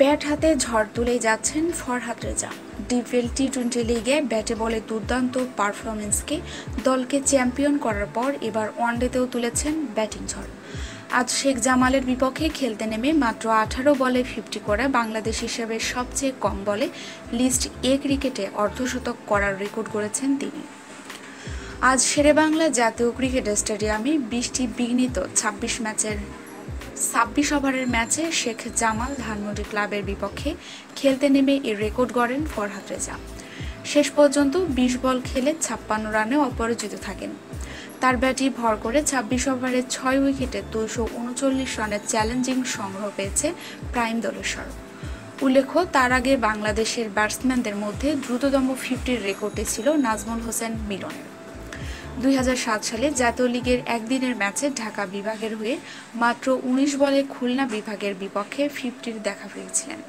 Bat হাতে ঝড় তুলে যাচ্ছেন Farhad Reza DPL T twenty লিগে ব্যাটে বলে দুর্দান্ত পারফরমেন্সকে দলকে চ্যাম্পিয়ন করার পর এবার ওয়ানডেতেও তুলেছেন ব্যাটিং ঝড়। আজ শেখ জামালের বিপক্ষে খেলতে নেমে মাত্র আঠারো বলে ফিফটি করে বাংলাদেশ হিসেবে সবচেয়ে কম বলে লিস্ট এ ক্রিকেটে অর্ধশতক করার রেকর্ড করেছেন তিনি। আজ শেরেবাংলা জাতীয় ক্রিকেট স্টেডিয়ামে বিশটি বিঘ্নিত ছাব্বিশ ম্যাচের ছাব্বিশ ওভারের ম্যাচে শেখ জামাল ধানমন্ডি ক্লাবের বিপক্ষে খেলতে নেমে এই রেকর্ড গড়েন ফরহাদ রেজা। শেষ পর্যন্ত বিশ বল খেলে ছাপ্পান্ন রানে অপরাজিত থাকেন। তার ব্যাটই ভর করে ছাব্বিশ ওভারে ছয় উইকেটে দুশো উনচল্লিশ রানের চ্যালেঞ্জিং সংগ্রহ পেয়েছে প্রাইম দলেশ্বর। উল্লেখ্য, তার আগে বাংলাদেশের ব্যাটসম্যানদের মধ্যে দ্রুততম ফিফটির রেকর্ডটি ছিল নাজমুল হোসেন মিলনের। দুই হাজার সাত সালে জাতীয় লীগের একদিনের ম্যাচে ঢাকা বিভাগের হয়ে মাত্র উনিশ বলে খুলনা বিভাগের বিপক্ষে ফিফটির দেখা পেয়েছিলেন।